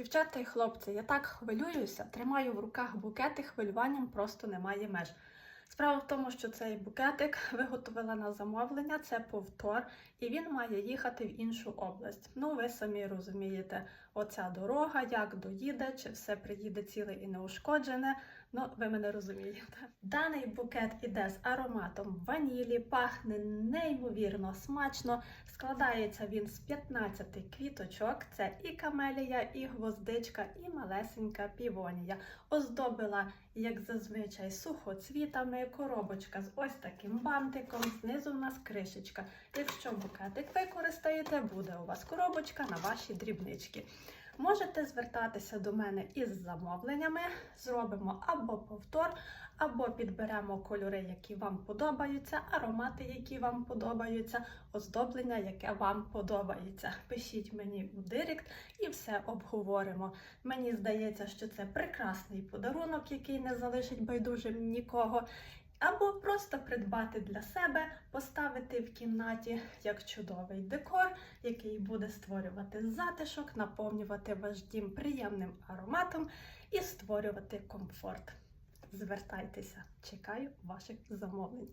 Дівчата і хлопці, я так хвилююся, тримаю в руках букети, хвилюванням просто немає меж. Справа в тому, що цей букетик виготовила на замовлення, це повтор, і він має їхати в іншу область. Ну, ви самі розумієте, оця дорога, як доїде, чи все приїде ціле і неушкоджене. Ну, ви мене розумієте. Даний букет іде з ароматом ванілі, пахне неймовірно смачно. Складається він з 15 квіточок. Це і камелія, і гвоздичка, і малесенька півонія. Оздобила, як зазвичай, сухоцвітами, коробочка з ось таким бантиком. Знизу у нас кришечка. Якщо букетик використаєте, буде у вас коробочка на ваші дрібнички. Можете звертатися до мене із замовленнями, зробимо або повтор, або підберемо кольори, які вам подобаються, аромати, які вам подобаються, оздоблення, яке вам подобається. Пишіть мені у директ і все обговоримо. Мені здається, що це прекрасний подарунок, який не залишить байдужим нікого. Або просто придбати для себе, поставити в кімнаті як чудовий декор, який буде створювати затишок, наповнювати ваш дім приємним ароматом і створювати комфорт. Звертайтеся, чекаю ваших замовлень.